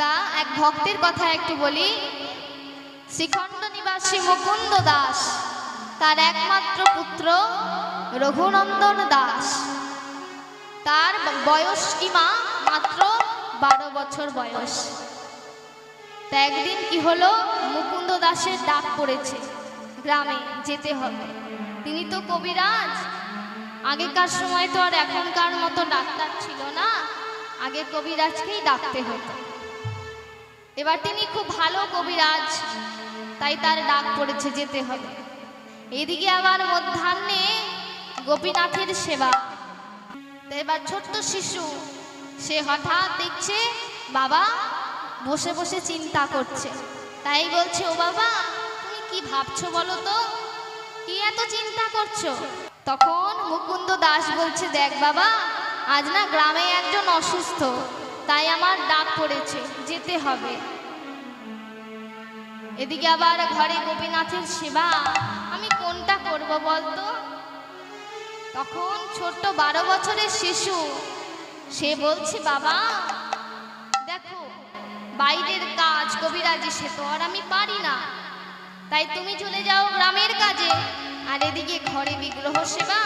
তা এক ভক্তের কথা একটু বলি। শ্রীখণ্ড নিবাসী মুকুন্দ দাস, তার একমাত্র পুত্র রঘুনন্দন দাস। তার বয়স কিমা মাত্র বারো বছর বয়স। তা একদিন কি হলো? মুকুন্দ দাসের ডাক পড়েছে, গ্রামে যেতে হবে। তিনি তো কবিরাজ। আগেকার সময় তো আর এখনকার মতো ডাক্তার ছিল না। আগে কবিরাজকেই ডাকতে হতো। এবার তিনি খুব ভালো কবিরাজ, তাই তার ডাক পড়েছে যেতে হবে। এদিকে আবার মধ্যাহ্নে গোপীনাথের সেবা। এবার ছোট্ট শিশু, সে হঠাৎ দেখছে বাবা বসে বসে চিন্তা করছে। তাই বলছে, ও বাবা, তুমি কি ভাবছ বলো তো? কি এত চিন্তা করছ? তখন মুকুন্দ দাস বলছে, দেখ বাবা, আজ না গ্রামে একজন অসুস্থ। তাই আমার ডাক পড়েছে, যেতে হবে। এদিকে আবার ঘরে গোপীনাথের সেবা। আমি কোনটা করব বলতো? তখন ছোট্ট বারো বছরের শিশু, সে বলছে, বাবা, দেখো, বাইরের কাজ কবিরাজি সে তো আর আমি পারি না। তাই তুমি চলে যাও গ্রামের কাজে। আর এদিকে ঘরে বিগ্রহ সেবা,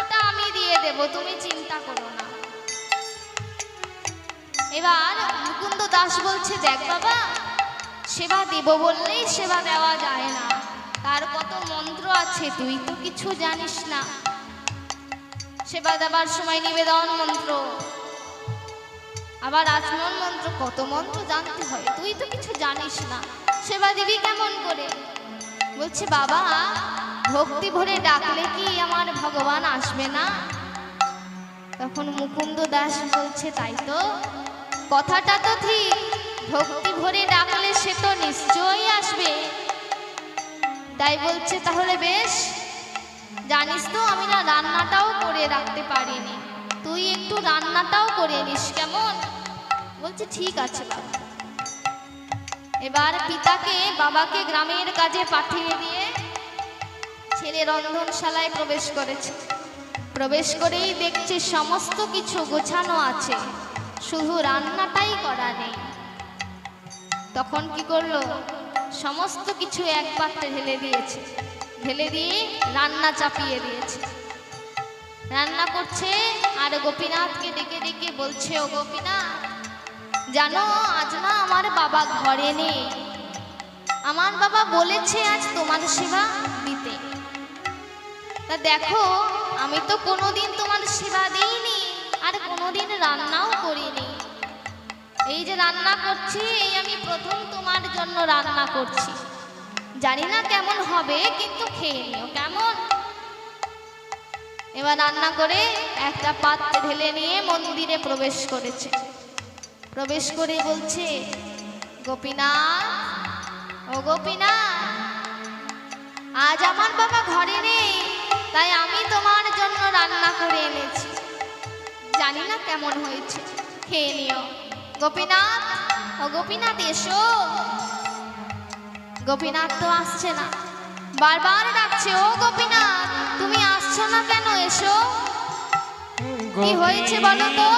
ওটা আমি দিয়ে দেব, তুমি চিন্তা করো না। এবার মুকুন্দ দাস বলছে, দেখ বাবা, সেবা দেব বললেই সেবা দেওয়া যায় না। তার কত মন্ত্র আছে, তুই তো কিছু জানিস না। সেবা দেবার সময় নিবেদন মন্ত্র। আবার আচমন মন্ত্র, কত মন্ত্র জানতে হয়, তুই তো কিছু জানিস না। সেবা দিবি কেমন করে? বলছে, বাবা, ভক্তি ভরে ডাকলে কি আমার ভগবান আসবে না? তখন মুকুন্দ দাস বলছে, তাই তো কথাটা তো ঠিক। ভক্তি ভরে ডাকলে সে তো নিশ্চয়ই আসবে। তাই বলছে, তাহলে বেশ। জানিস তো, আমি না রান্নাটাও করে রাখতে পারিনি। তুই একটু রান্নাটাও করে নিস, কেমন? বলছে, ঠিক আছে, বাবা। এবার পিতাকে বাবাকে গ্রামের কাজে পাঠিয়ে দিয়ে ছেলে রন্ধনশালায় প্রবেশ করেছে। প্রবেশ করেই দেখছে, সমস্ত কিছু গোছানো আছে। শুধু রান্নাটাই করা নেই। তখন কি করল? সমস্ত কিছু এক পাত্রে ঢেলে দিয়েছে। ঢেলে দিয়ে রান্না চাপিয়ে দিয়েছে। রান্না করছে আর গোপীনাথকে ডেকে ডেকে বলছে, ও গোপীনাথ, জানো, আজ না আমার বাবা ঘরে নেই। আমার বাবা বলেছে আজ তোমার সেবা দিতে। তা দেখো, আমি তো কোনোদিন তোমার সেবা দিইনি। আর কোনোদিন রান্নাও করিনি। এই যে রান্না করছি, এই আমি প্রথম তোমার জন্য রান্না করছি। জানি না কেমন হবে, কিন্তু খেয়ে নিও, কেমন? এবার রান্না করে একটা পাত্রে ঢেলে নিয়ে মন্দিরে প্রবেশ করেছে। প্রবেশ করে বলছে, গোপীনাথ, ও গোপীনাথ, আজ আমার বাবা ঘরে নেই, তাই আমি তোমার জন্য রান্না করে এনেছি। জানি না কেমন হয়েছে। খেয়ে নিও। গোপীনাথ, ও গোপীনাথ এসো। গোপীনাথ তো আসছে না। বারবার ডাকছে, ও গোপীনাথ, তুমি আসছো না কেন? এসো। কি হয়েছে বলো তো?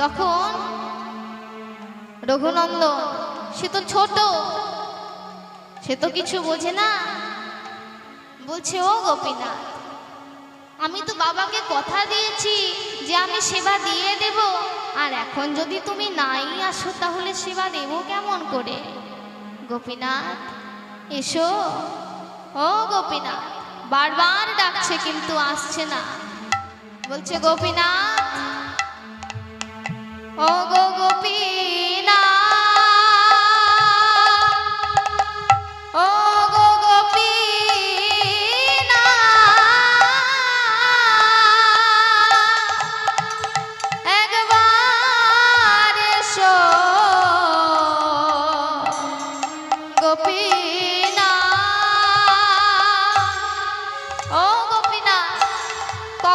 তখন রঘুনন্দ, সে তো ছোট, সে তো কিছু বোঝে না। বলছে, ও গোপীনাথ, আমি তো বাবাকে কথা দিয়েছি যে আমি সেবা দিয়ে দেব, আর এখন যদি তুমি নাই আসো, তাহলে সেবা দেব কেমন করে? গোপীনাথ, এসো। ও গোপীনাথ, বারবার ডাকছে কিন্তু আসছে না। বলছে, গোপীনাথ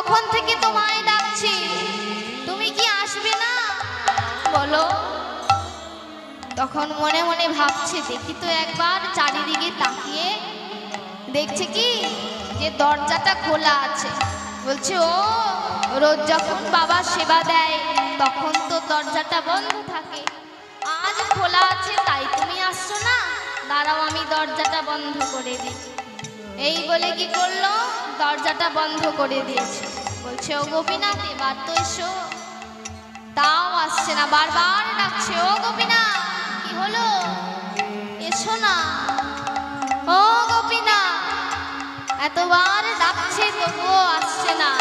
কখন থেকে তোমায় ডাকছি? তুমি কি আসবে না? বলো। তখন মনে মনে ভাবছে, দেখি তো একবার চারিদিকে তাকিয়ে দেখছে কি? যে দরজাটা খোলা আছে। বলছে, ও, রোজ যখন বাবা সেবা দেয়, তখন তো দরজাটা বন্ধ থাকে। আজ খোলা আছে, তাই তুমি আসছো না? দাঁড়াও, আমি দরজাটা বন্ধ করে দিই। এই বলে কি করল? দরজাটা বন্ধ করে দিয়েছে। বলছে ও গোপীনাথ, এবার তো এসো। তাও আসছে না, বারবার ডাকছে, ও গোপীনাথ, কি হলো? এসো না। ও গোপীনাথ, এতবার ডাকছে, তবুও আসছে না।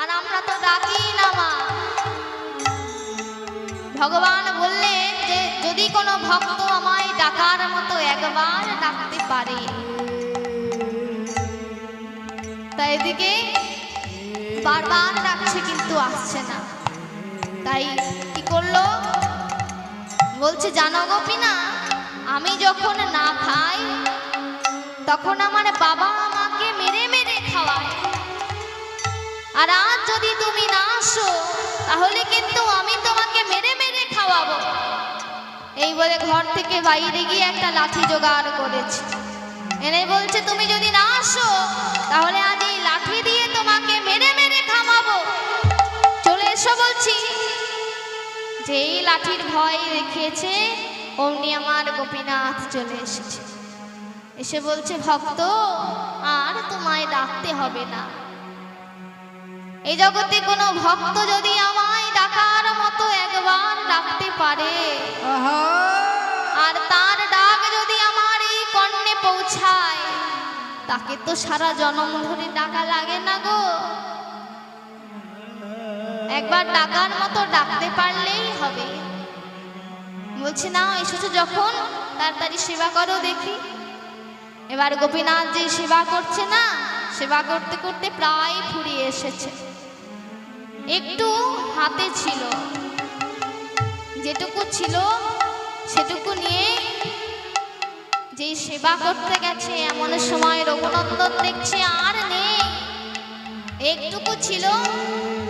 আর আমরা তো ডাকি না, মা। ভগবান বললেন যে, যদি কোনো ভক্ত আমায় ডাকার মতো একবার ডাকতে পারে। তাই এদিকে বারবার ডাকছে কিন্তু আসছে না। তাই কি করল? বলছে, জানো গোপীনা, আমি যখন না খাই, তখন আমার বাবা আমাকে মেরে মেরে খাওয়ায়। আর আজ যদি তুমি না আসো, তাহলে কিন্তু আমি তোমাকে মেরে মেরে খাওয়াবো। এই বলে ঘর থেকে বাইরে গিয়ে একটা লাঠি জোগাড় করেছে। এনে বলছে, তুমি যদি না আসো, তাহলে আজ এসো বলছি যে এই লাঠির ভয় রেখেছে অমনি আমার গোপীনাথ চলে এসেছে। এসে বলছে ভক্ত আর তোমায় ডাকতে হবে না। এই জগতে কোনো ভক্ত যদি আমায় ডাকার মতো একবার ডাকতে পারে আর তার ডাক যদি আমার এই কর্ণে পৌঁছায় তাকে তো সারা জনম ধরে ডাকা লাগে না গো। একবার ডাকার মতো ডাকতে পারলেই হবে। বলছে না এসেছ যখন, তাড়াতাড়ি সেবা করো দেখি। এবার গোপীনাথ যে সেবা করছে না, সেবা করতে করতে প্রায় ফুরিয়ে এসেছে। একটু হাতে ছিল। যেটুকু ছিল, সেটুকু নিয়ে যেই সেবা করতে গেছে, এমন সময় রঘুনন্দন দেখছে, আর নেই। একটুকু ছিল।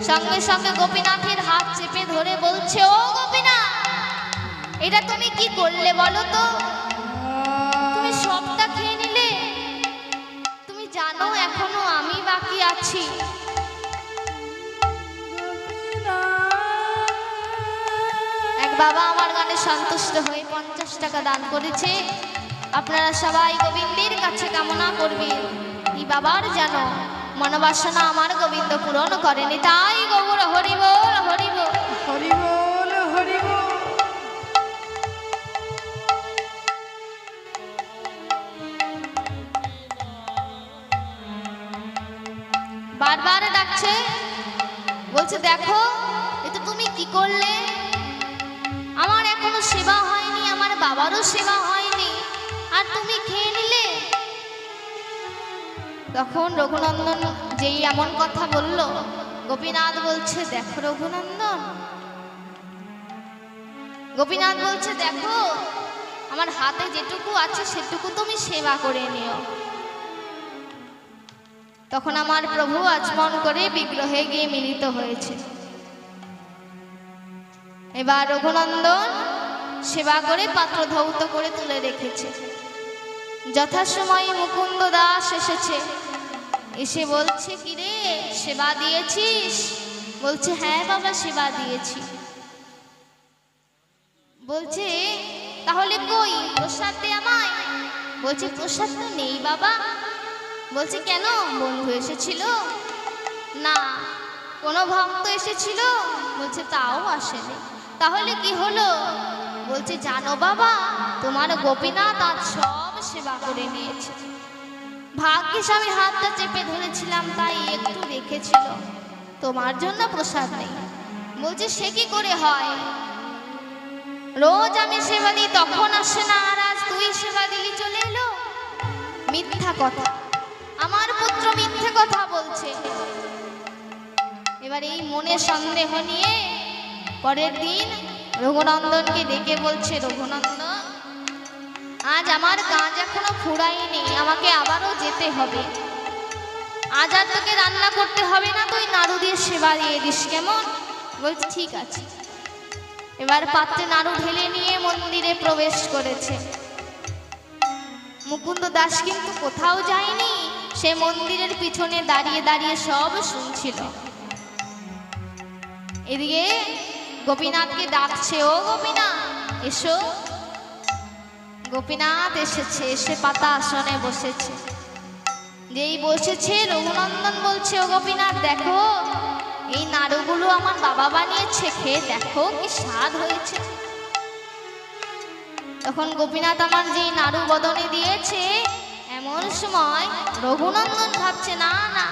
সঙ্গে সঙ্গে গোপীনাথের হাত চেপে ধরে বলছে, ও গোপীনাথ, এটা তুমি কি করলে বলো তো? তুমি সবটা খেয়ে নিলে? তুমি জানো এখনও আমি বাকি আছি। এক বাবা আমার গানে সন্তুষ্ট হয়ে পঞ্চাশ টাকা দান করেছে। আপনারা সবাই গোবিন্দের কাছে কামনা করবেন। এই বাবার যেন মনোবাসনা আমার গোবিন্দ পূরণ করেনি তাই গৌর হরিব হরিব হরি বল হরি বারবার ডাকছে বলছে দেখো এটা তুমি কি করলে? আমার এখনও সেবা হয়নি আমার বাবারও সেবা হয়নি। তখন রঘুনন্দন যেই এমন কথা বলল, গোপীনাথ বলছে, দেখো রঘুনন্দন। গোপীনাথ বলছে, দেখো, আমার হাতে যেটুকু আছে, সেটুকু তুমি সেবা করে নিও। তখন আমার প্রভু আচমন করে বিগ্রহে গিয়ে মিলিত হয়েছে। এবার রঘুনন্দন সেবা করে পাত্র ধৌত করে তুলে রেখেছে। যথাসময়ে মুকুন্দ দাস এসেছে। এসে বলছে কি রে সেবা দিয়েছিস? বলছে হ্যাঁ বাবা, সেবা দিয়েছি। বলছে, তাহলে কই? প্রসাদ দে আমায়। বলছে, প্রসাদ তো নেই বাবা। বলছে, কেন? বন্ধু এসেছিল? না, কোনো ভক্ত এসেছিল। বলছে, তাও আসেনি। তাহলে কি হলো? বলছে, জানো বাবা, তোমার গোপীনাথ আজ সব সেবা করে নিয়েছে। ভাগ্যিস আমি হাতটা চেপে ধরেছিলাম, তাই একটু রেখেছিল তোমার জন্য প্রসাদ নেই। বলছে, সে কি করে হয়? রোজ আমি সেবা দিই, তখন আসে না, আর আজ তুই সেবা দিলি, চলে এলো? মিথ্যা কথা। আমার পুত্র মিথ্যে কথা বলছে। এবার এই মনে সন্দেহ নিয়ে পরের দিন রঘুনন্দনকে ডেকে বলছে, রঘুনন্দন আজ আমার কাজ এখনও ফুরায়নি, আমাকে আবারও যেতে হবে। আজ আর তোকে রান্না করতে হবে না, তুই নাড়ু দিয়ে সেবা দিয়ে দিস, কেমন? বলছি, ঠিক আছে। এবার পাত্রে নাড়ু ঢেলে নিয়ে মন্দিরে প্রবেশ করেছে। মুকুন্দ দাস কিন্তু কোথাও যায়নি, সে মন্দিরের পিছনে দাঁড়িয়ে দাঁড়িয়ে সব শুনছিল। এদিকে গোপীনাথকে ডাকছে, ও গোপীনাথ, এসো। গোপীনাথ এসেছে এসে পাতা আসনে বসেছে। যেই বসেছে, রঘুনন্দন বলছে, ও গোপীনাথ, দেখো, এই নাড়ুগুলো আমার বাবা বানিয়েছে, খেয়ে দেখো কি স্বাদ হয়েছে। তখন গোপীনাথ আমার যেই নাড়ু বদনে দিয়েছে, এমন সময় রঘুনন্দন ভাবছে, না না,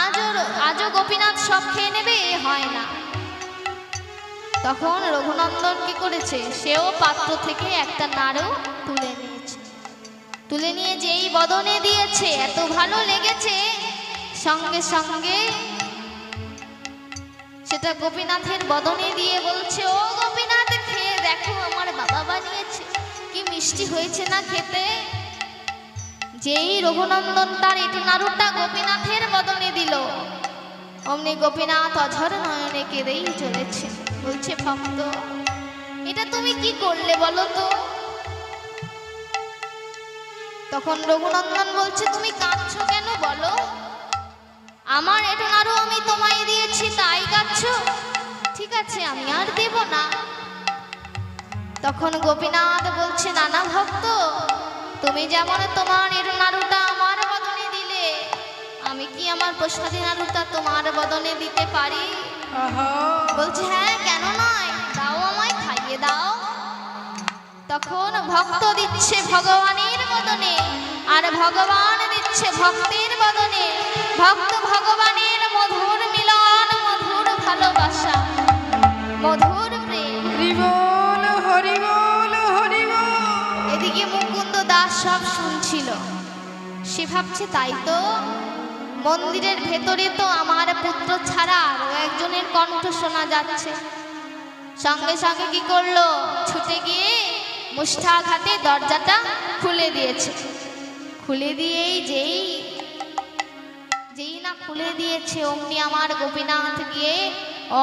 আজও আজও গোপীনাথ সব খেয়ে নেবে, এ হয় না। তখন রঘুনন্দন কি করেছে? সেও পাত্র থেকে একটা নাড়ু তুলে নিয়েছে। তুলে নিয়ে যেই বদনে দিয়েছে, এত ভালো লেগেছে। সঙ্গে সঙ্গে সেটা গোপীনাথের বদনে দিয়ে বলছে, ও গোপীনাথ, খেয়ে দেখো, আমার বাবা বানিয়েছে। কি মিষ্টি হয়েছে না খেতে? যেই রঘুনন্দন তার এটু নাড়ুটা গোপীনাথের বদনে দিল, অমনি গোপীনাথ অঝর নয়নে কেঁদেই চলেছে। বলছে, ভক্ত, এটা তুমি কি করলে বলো তো? তখন রঘুনন্দন বলছে, তুমি কাঁদছো কেন বলো? আমার এটা আরও আমি তোমায় দিয়েছি, তাই কাঁদছো? ঠিক আছে, আমি আর দেব না। তখন গোপীনাথ বলছে, নানা ভক্ত, তুমি যেমন তোমার এর নাড়ুটা আমার বদনে দিলে, আমি কি আমার প্রসাদী নাড়ুটা তোমার বদনে দিতে পারি? বলছে হ্যাঁ কেন নয়? দাও আমায় খাইয়ে দাও। তখন ভক্ত দিচ্ছে ভগবানের বদনে আর ভগবান দিচ্ছে ভক্তের বদনে। ভক্ত ভগবানের মধুর মিলন মধুর ভালোবাসা মধুর প্রেম। এদিকে মুকুন্দ দাস সব শুনছিল। সে ভাবছে তাই তো মন্দিরের ভেতরে তো আমার পুত্র ছাড়া আরও একজনের কণ্ঠ শোনা যাচ্ছে। সঙ্গে সঙ্গে কি করল? ছুটে গিয়ে মুষ্ঠাঘাতে দরজাটা খুলে দিয়েছে। খুলে দিয়েই যেই যেই না খুলে দিয়েছে, অমনি আমার গোপীনাথ গিয়ে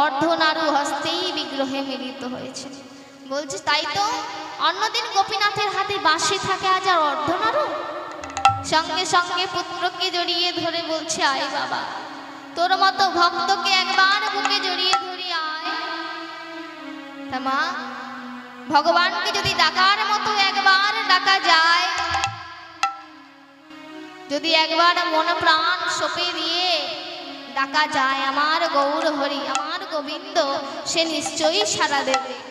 অর্ধনারু হস্তেই বিগ্রহে মিলিত হয়েছে। বলছি, তাই তো অন্যদিন গোপীনাথের হাতে বাঁশি থাকে আজ আর অর্ধনারু? সঙ্গে সঙ্গে পুত্রকে জড়িয়ে ধরে বলছে, আয় বাবা, তোর মতো ভক্তকে একবার বুকে জড়িয়ে ধরি আয়। তা মা, ভগবানকে যদি ডাকার মতো একবার ডাকা যায়, যদি একবার মন প্রাণ সপে দিয়ে ডাকা যায়, আমার গৌর হরি, আমার গোবিন্দ, সে নিশ্চয়ই সারা দেবে।